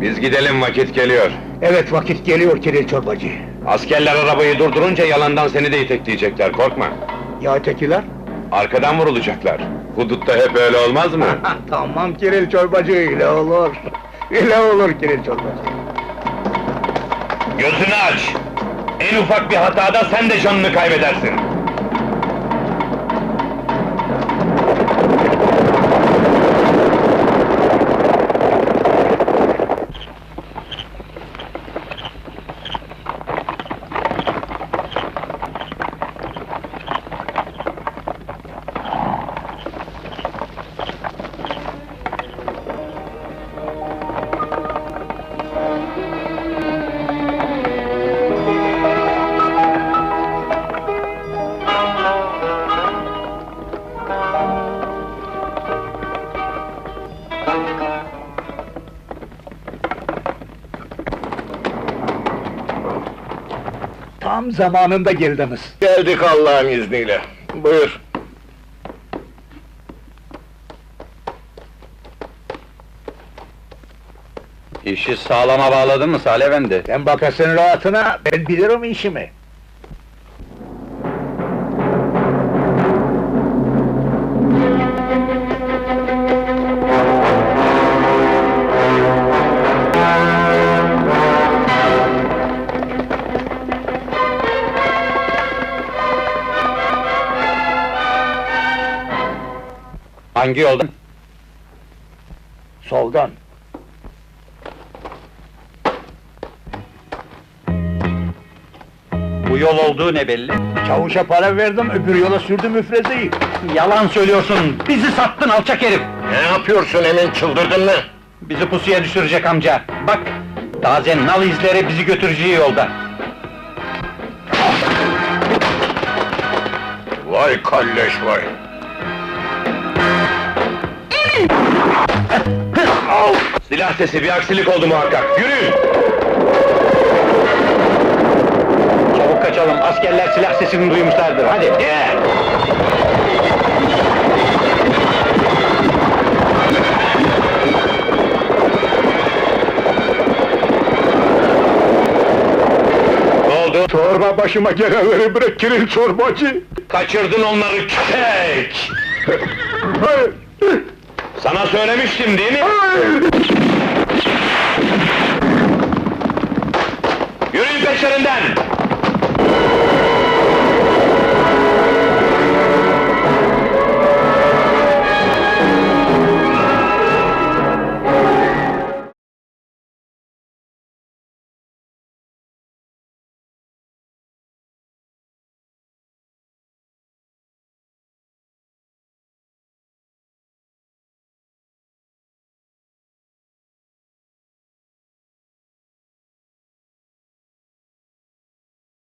Biz gidelim vakit geliyor. Evet vakit geliyor Kiril Çorbacı. Askerler arabayı durdurunca yalandan seni de itekleyecekler, korkma. Ya ötekiler? Arkadan vurulacaklar. Hudutta hep öyle olmaz mı? tamam Kiril Çorbacı öyle olur. Öyle olur Kiril Çorbacı. Gözünü aç! En ufak bir hatada sen de canını kaybedersin. Tam zamanında geldiniz. Geldik Allah'ın izniyle. Buyur. İşi sağlama bağladın mı Salih Efendi? Sen bakasın rahatına, ben bilirim işimi. Hangi yoldan? Soldan. Bu yol olduğu ne belli? Çavuşa para verdim, öbür yola sürdüm müfrezeyi. Yalan söylüyorsun! Bizi sattın alçak herif! Ne yapıyorsun Emin, çıldırdın mı? Bizi pusuya düşürecek amca! Bak! Taze nal izleri bizi götüreceği yolda! Vay kalleş vay! Silah sesi, bir aksilik oldu muhakkak. Yürüyün! Çabuk kaçalım, askerler silah sesini duymuşlardır, hadi! Gel! Çorba başıma gelenleri bırak Kiril Çorbacı. Kaçırdın onları köpek! Sana söylemiştim değil mi? Yürüyün peşlerinden!